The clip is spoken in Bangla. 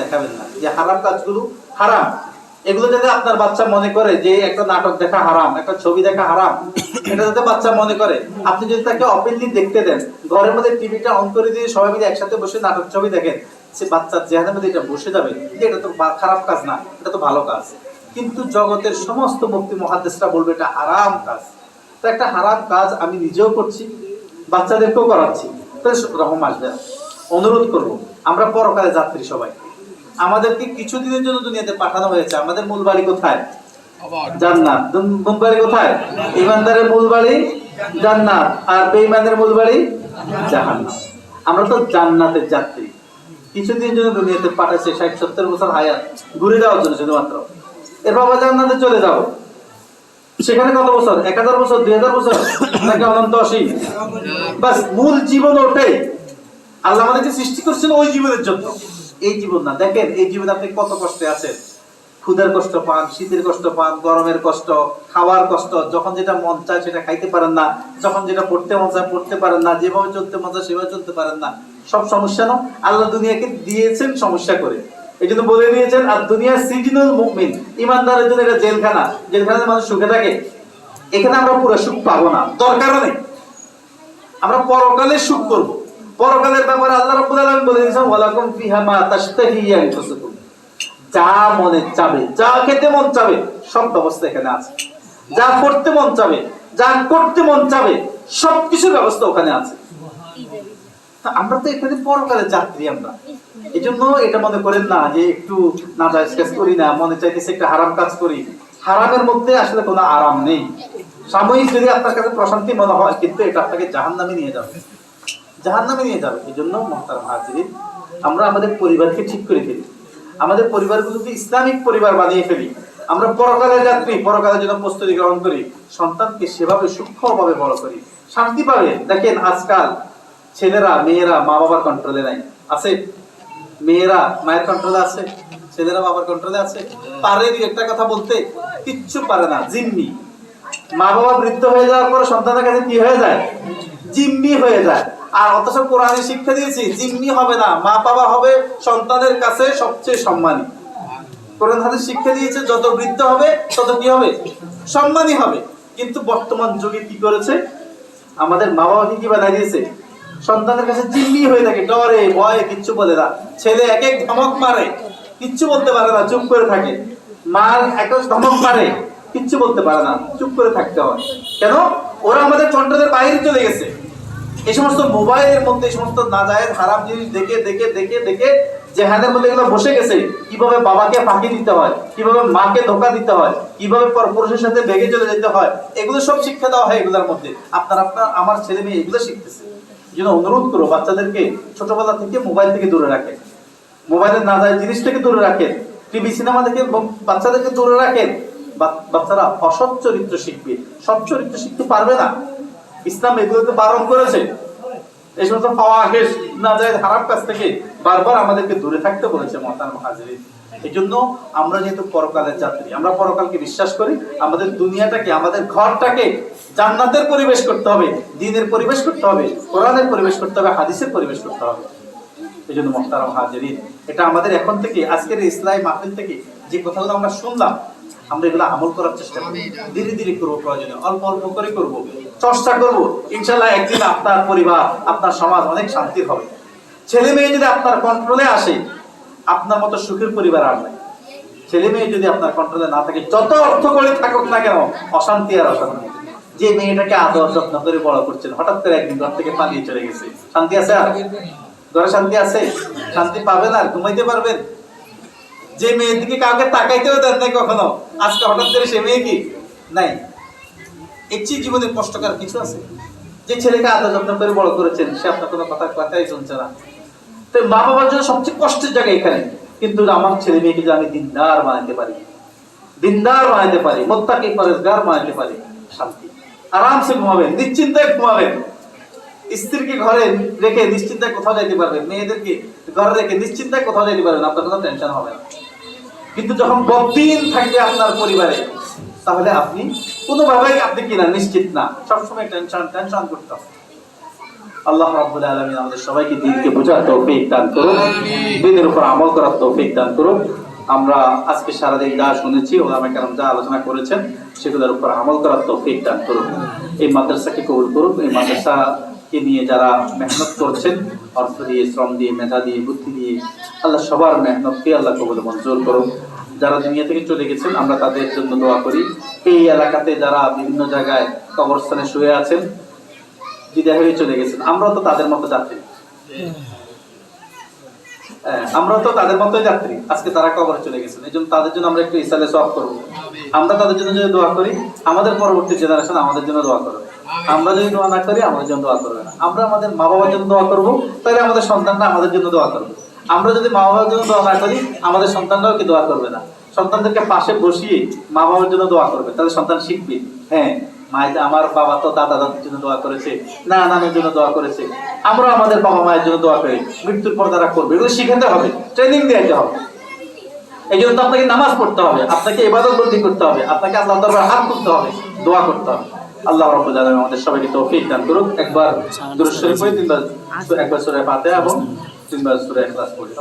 দেখাবেন না। যে হারাম কাজগুলো হারাম। এগুলো যাতে আপনার বাচ্চা মনে করে যে একটা নাটক দেখা হারাম, একটা ছবি দেখা হারাম। এটা যাতে বাচ্চা মনে করে। আপনি যদি তাকে ওপেনলি দেখতে দেন, ঘরের মধ্যে টিভিটা অন করে দিয়ে সবাই মিলে একসাথে বসে নাটক ছবি দেখেন, সে বাচ্চার জেহাদের মধ্যে এটা বসে যাবে। যে এটা তো খারাপ কাজ না, এটা তো ভালো কাজ। কিন্তু জগতের সমস্ত মুক্তি মহাদেশটা বলবে এটা হারাম কাজ। তো একটা হারাম কাজ আমি নিজেও করছি, বাচ্চাদেরকেও করাচ্ছি। তাহলে রহম আসবে। অনুরোধ করব, আমরা পরকালে যাত্রী সবাই। আমাদেরকে কিছুদিনের জন্য দুনিয়াতে পাঠানো হয়েছে। আমাদের মূল বাড়ি কোথায় জান্নাত। মূল বাড়ি কোথায়? ইমানদারের মূল বাড়ি জান্নাত। আর বেঈমানের মূল বাড়ি জাহান্নাম। আমরা তো জান্নাতের যাত্রী। কিছুদিন জন্য দুনিয়াতে পাঠাচ্ছে ষাট সত্তর বছর হায়াত। ঘুরে যাওয়ার জন্য শুধুমাত্র। এর বাবা জান্নাতে চলে যাও। সেখানে কত বছর? এক হাজার বছর? দুই হাজার বছর? নাকি অনন্ত অসীম? বাস মূল জীবন ওটাই। আল্লাহ আমাদেরকে সৃষ্টি করছেন ওই জীবনের জন্য। এই জীবন না। দেখেন, এই জীবনে আপনি কত কষ্টে আছেন? ক্ষুধার কষ্ট পান, শীতের কষ্ট পান, গরমের কষ্ট, খাওয়ার কষ্ট, যখন যেটা মন চায় সেটা খাইতে পারেন না, যখন যেটা পড়তে মন চায় পড়তে পারেন না, যেভাবে চলতে মন চায় সেভাবে চলতে পারেন না। সব সমস্যা না? আল্লাহ দুনিয়াকে দিয়েছেন সমস্যা করে। এই জন্য বলে দিয়েছেন, আর দুনিয়া সিজনুল মুভমেন্ট ইমানদারের জন্য এটা জেলখানা। জেলখানায় মানুষ সুখে থাকে। এখানে আমরা পুরো সুখ পাবো না। দরকারও নেই। আমরা পরকালে সুখ করব। পরকালের ব্যাপারে আল্লাহ রাব্বুল আলামিন বলে দিয়েছেন, ওয়ালাকুম ফিহা মা তাশতাহি আনফুসুকুম। যা মনে চাবে, যা খেতে মন চাবে, সব ব্যবস্থা এখানে আছে। যা করতে মন চাবে, যা করতে মন চাবে, সবকিছুর ব্যবস্থা ওখানে আছে। আমরা তো এখানে পরকালের যাত্রী আমরা। এই জন্য এটা মনে করেন না যে একটু না কাজ করি না, মনে চাইতেছে একটা হারাম কাজ করি। হারামের মধ্যে আসলে কোনো আরাম নেই। সাময়িক যদি আপনার কাছে প্রশান্তি মনে হয়, কিন্তু এটা আপনাকে জাহান্নামে নিয়ে যাবে। জাহান্নামে নিয়ে যাবে। এই জন্য মহতার হাজির আমরা আমাদের পরিবারকে ঠিক করে ফেলি। আমাদের পরিবারগুলোকে ইসলামিক পরিবার বানিয়ে ফেলি। আমরা পরকালের যাত্রী পরকালের জন্য প্রস্তুতি গ্রহণ করি। সন্তানকে সেভাবে সূক্ষ্মভাবে বড় করি। শান্তি পাবে। দেখেন আজকাল ছেলেরা মেয়েরা মা বাবার কন্ট্রোলে নাই। আছে? মেয়েরা মায়ের কন্ট্রোলে আছে ছেলেরা বাবার কন্ট্রোলে আছে। পারে দুই একটা কথা বলতে কিচ্ছু পারে না জিম্মি। মা বাবা বৃদ্ধ হয়ে যাওয়ার পরে সন্তানের কাছে কি হয়ে যায়? জিম্মি হয়ে যায়। আর অথচ কোরআনে শিক্ষা দিয়েছি, জিম্মি হবে না, মা বাবা হবে সন্তানের কাছে সবচেয়ে সম্মানী। কোরআন হাদিস শিক্ষা দিয়েছে, যত বৃদ্ধ হবে, তত কি হবে? সম্মানী হবে। কিন্তু বর্তমান যুগে কি করেছে? আমাদের মা বাবাকে কি বানাই দিয়েছে। সন্তানের কাছে জিম্মি হয়ে থাকে, ডরে, ভয়ে, কিচ্ছু বলে না। ছেলে এক এক ধমক মারে, কিচ্ছু বলতে পারে না, চুপ করে থাকে। মার এক এক ধমক মারে, কিচ্ছু বলতে পারে না, চুপ করে থাকতে হয়। কেন? ওরা আমাদের কন্ট্রোলের বাইরে চলে গেছে। এই সমস্ত মোবাইলের মধ্যে, এই সমস্ত নাজায়েজ হারাম জিনিস দেখে দেখে দেখে দেখে যে জেহাদের মধ্যে এগুলো বসে গেছে, কীভাবে বাবাকে ফাঁকি দিতে হয়, কীভাবে মাকে ধোকা দিতে হয়, কীভাবে পরপুরুষের সাথে বেগে চলে যেতে হয়, এগুলো সব শিক্ষা দেওয়া হয় এগুলোর মধ্যে। আপনার আপনার, আমার ছেলে মেয়ে এগুলো শিখতেছে। জন্য অনুরোধ করো, বাচ্চাদেরকে ছোটবেলা থেকে মোবাইল থেকে দূরে রাখেন মোবাইলের নাজায়েজ জিনিস থেকে দূরে রাখেন টিভি, সিনেমা থেকে বাচ্চাদেরকে দূরে রাখেন বাচ্চারা অসৎ চরিত্র শিখবে। সৎ চরিত্র শিখতে পারবে না। ইসলাম এগুলোকে বারণ করেছে। এই সমস্ত পাওয়া হেস না যায় খারাপ কাজ থেকে বারবার আমাদেরকে দূরে থাকতে বলেছে মহাতান হাজির। এই জন্য আমরা যেহেতু পরকালের যাত্রী, আমরা পরকালকে বিশ্বাস করি, আমাদের দুনিয়াটাকে, আমাদের ঘরটাকে জান্নাতের পরিবেশ করতে হবে, দিনের পরিবেশ করতে হবে, কোরআনের পরিবেশ করতে হবে, হাদিসের পরিবেশ করতে হবে। এই জন্য মোহতারাম হাজিরিন এটা আমাদের এখন থেকে, আজকের এই ইসলামী মাহফিল থেকে যে কথাগুলো আমরা শুনলাম আমরা এগুলো আমল করার চেষ্টা করব ধীরে ধীরে করব, প্রয়োজনে অল্প অল্প করে করব। চর্চা করব ইনশাল্লাহ একদিন আপনার পরিবার, আপনার সমাজ অনেক শান্তির হবে। ছেলে মেয়ে যদি আপনার কন্ট্রোলে আসে, আপনার মতো সুখের পরিবার আর নাই। ছেলে মেয়ে যদি আপনার কন্ট্রোলে না থাকে, যত অর্থ করে থাকুক না কেন, অশান্তি আর অশান্তি। যে মেয়েটাকে আদর যত্ন করে বড় করছেন, হঠাৎ করে একদিন ঘর থেকে পালিয়ে চলে গেছে। শান্তি আছে আর? ঘরে শান্তি আছে? শান্তি পাবেন আর ঘুমাইতে পারবেন? যে মেয়ের দিকে কাউকে তাকাইতেও দেন নাই কখনো? আজকে হঠাৎ করে সে মেয়ে কি? নাই। এর চেয়ে জীবনে কষ্টকর কিছু আছে? যে ছেলেকে আদর যত্ন করে বড় করেছেন, সে আপনার কোনো কথা কথাই শুনছে না। তো মা বাবার জন্য সবচেয়ে কষ্টের জায়গা এখানে। কিন্তু আমার ছেলে মেয়েকে যে আমি দিনদার বানাইতে পারি, দিনদার বানাইতে পারি, মোত্তাকি পরেশগার বানাইতে পারি, শান্তি। আরামসে ঘুমাবেন নিশ্চিন্তায় ঘুমাবেন স্ত্রীকে ঘরে রেখে নিশ্চিন্তায় কোথাও যাইতে পারবেন মেয়েদেরকে ঘরে রেখে নিশ্চিন্তায় কোথাও যাইতে পারবেন আপনার কোনো টেনশন হবে না। কিন্তু যখন বদিন থাকবে আপনার পরিবারে তাহলে আপনি কোনোভাবেই আপনি কিনা নিশ্চিত না। সবসময় টেনশন টেনশন করতে হবে। আল্লাহ রাব্বুল আলামিন আমাদের সবাইকে দিনকে বোঝার তৌফিক দান করুন। দিনের উপর আমল করার তৌফিক দান করুন। আমরা আজকে সারাদিন যা শুনেছি ওলামা কেরাম যা আলোচনা করেছেন সেগুলোর উপর আমল করার তৌফিক দান করুন। এই মাদ্রাসাকে কবুল করুন এই মাদ্রাসাকে নিয়ে যারা মেহনত করছেন অর্থ দিয়ে শ্রম দিয়ে মেধা দিয়ে বুদ্ধি দিয়ে আল্লাহ সবার মেহনতকে আল্লাহ কবুল মঞ্জুর করুন যারা দুনিয়া থেকে চলে গেছেন আমরা তাদের জন্য দোয়া করি। এই এলাকাতে যারা বিভিন্ন জায়গায় কবরস্থানে শুয়ে আছেন বিদায় হয়ে চলে গেছেন আমরাও তো তাদের মতো যাত্রী। হ্যাঁ, আমরাও তো তাদের মতোই যাত্রী। আজকে তারা কবরে চলে গেছেন এই জন্য তাদের জন্য আমরা একটু ইসালে সব করব। আমরা তাদের জন্য যদি দোয়া করি আমাদের পরবর্তী জেনারেশন আমাদের জন্য দোয়া করবে। আমরা যদি দোয়া না করি, আমাদের জন্য দোয়া করবে না। আমরা আমাদের মা বাবার জন্য দোয়া করব, তাহলে আমাদের সন্তানরা আমাদের জন্য দোয়া করবে। আমরা যদি মা বাবার জন্য দোয়া না করি, আমাদের সন্তানরাও কি দোয়া করবে না? সন্তানদেরকে পাশে বসিয়ে মা বাবার জন্য দোয়া করবে। তাহলে সন্তান শিখবে হ্যাঁ? মায়ের আমার বাবা তো দাদা দাদির জন্য দোয়া করেছে না নানের জন্য দোয়া করেছে। আমরা আমাদের বাবা মায়ের জন্য দোয়া করি। মৃত্যুর পর তারা করবে। এগুলো শিখাতে হবে ট্রেনিং দিতে হবে। এই জন্য তো আপনাকে নামাজ পড়তে হবে, আপনাকে ইবাদত বন্দি করতে হবে, আপনাকে আল্লাহ হাত করতে হবে, দোয়া করতে হবে। আল্লাহ রব আমাদের সবাইকে তৌফিক দান করুক। একবার দুরূদ পড়ি, তিনবার একবার সুরে ফাতিহা এবং তিনবার সূরা ইখলাস পড়ি।